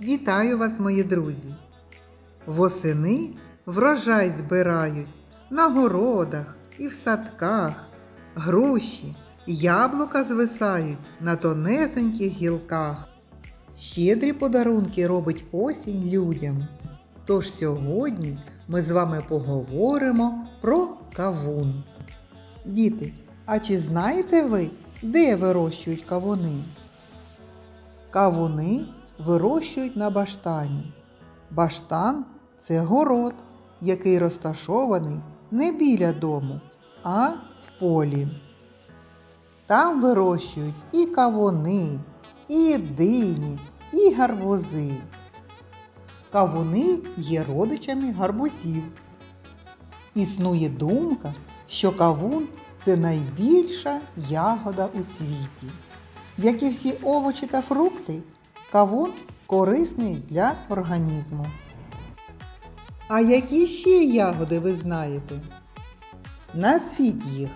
Вітаю вас, мої друзі! Восени врожай збирають на городах і в садках, груші, яблука звисають на тонесеньких гілках. Щедрі подарунки робить осінь людям. Тож сьогодні ми з вами поговоримо про кавун. Діти, а чи знаєте ви, де вирощують кавуни? Кавуни вирощують на баштані. Баштан це город, який розташований не біля дому, а в полі. Там вирощують і кавуни, і дині, і гарбузи. Кавуни є родичами гарбузів. Існує думка, що кавун це найбільша ягода у світі. Як і всі овочі та фрукти, кавун корисний для організму. А які ще ягоди ви знаєте? Назвіть їх.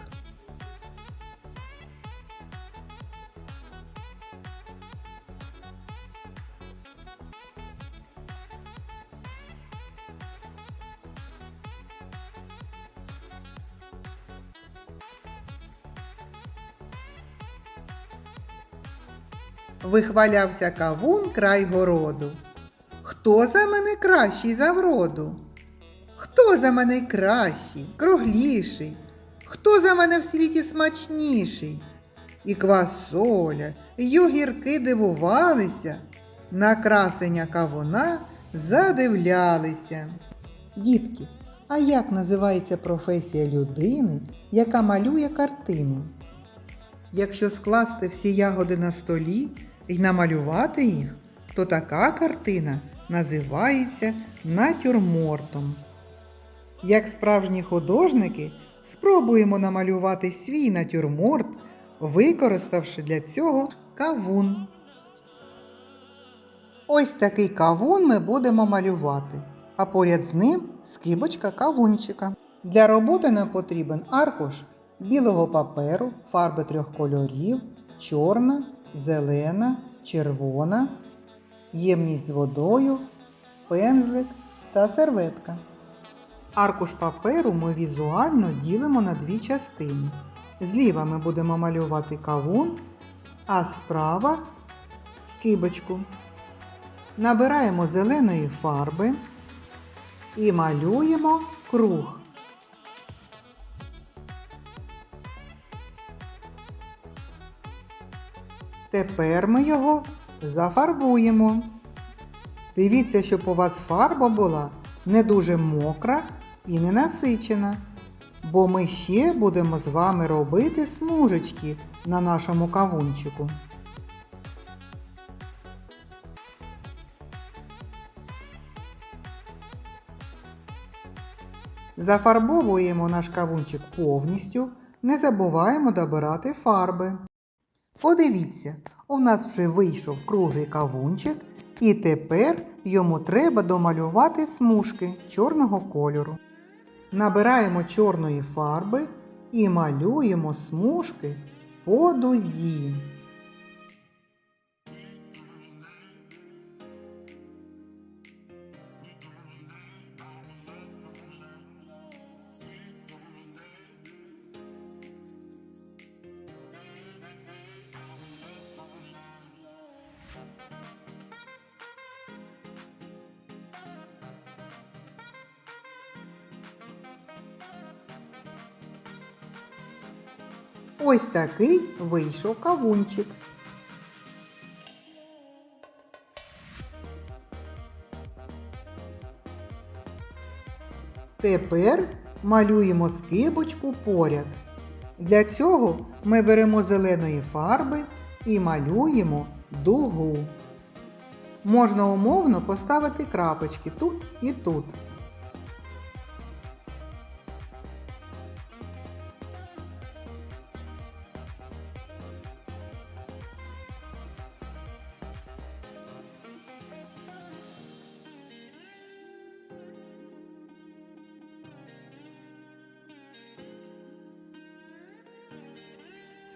Вихвалявся кавун край городу. Хто за мене кращий за вроду? Хто за мене кращий, кругліший? Хто за мене в світі смачніший? І квасоля, й огірки дивувалися, на красення кавуна задивлялися. Дітки, а як називається професія людини, яка малює картини? Якщо скласти всі ягоди на столі і намалювати їх, то така картина називається натюрмортом. Як справжні художники, спробуємо намалювати свій натюрморт, використавши для цього кавун. Ось такий кавун ми будемо малювати, а поряд з ним скибочка кавунчика. Для роботи нам потрібен аркуш білого паперу, фарби трьох кольорів, чорна, зелена, червона, ємність з водою, пензлик та серветка. Аркуш паперу ми візуально ділимо на дві частини. Зліва ми будемо малювати кавун, а справа скибочку. Набираємо зеленої фарби і малюємо круг. Тепер ми його зафарбуємо. Дивіться, щоб у вас фарба була не дуже мокра і не насичена, бо ми ще будемо з вами робити смужечки на нашому кавунчику. Зафарбовуємо наш кавунчик повністю, не забуваємо добирати фарби. Подивіться, у нас вже вийшов круглий кавунчик, і тепер йому треба домалювати смужки чорного кольору. Набираємо чорної фарби і малюємо смужки по дузі. Ось такий вийшов кавунчик. Тепер малюємо скибочку поряд. Для цього ми беремо зеленої фарби і малюємо дугу. Можна умовно поставити крапочки тут і тут.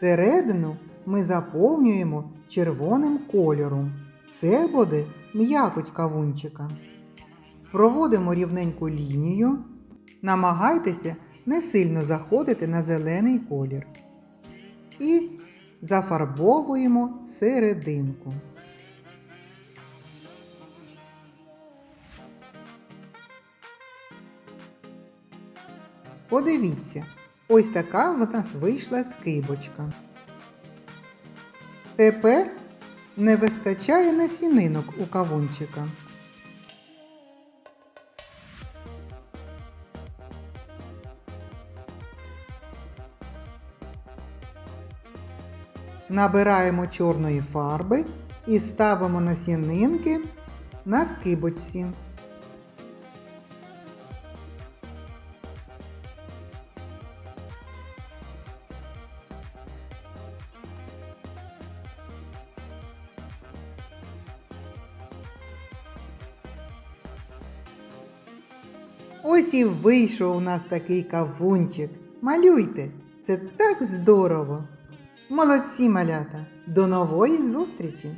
Середину ми заповнюємо червоним кольором. Це буде м'якоть кавунчика. Проводимо рівненьку лінію. Намагайтеся не сильно заходити на зелений колір. І зафарбовуємо серединку. Подивіться, ось така в нас вийшла скибочка. Тепер не вистачає насінинок у кавунчика. Набираємо чорної фарби і ставимо насінинки на скибочці. Ось і вийшов у нас такий кавунчик. Малюйте, це так здорово! Молодці малята! До нової зустрічі!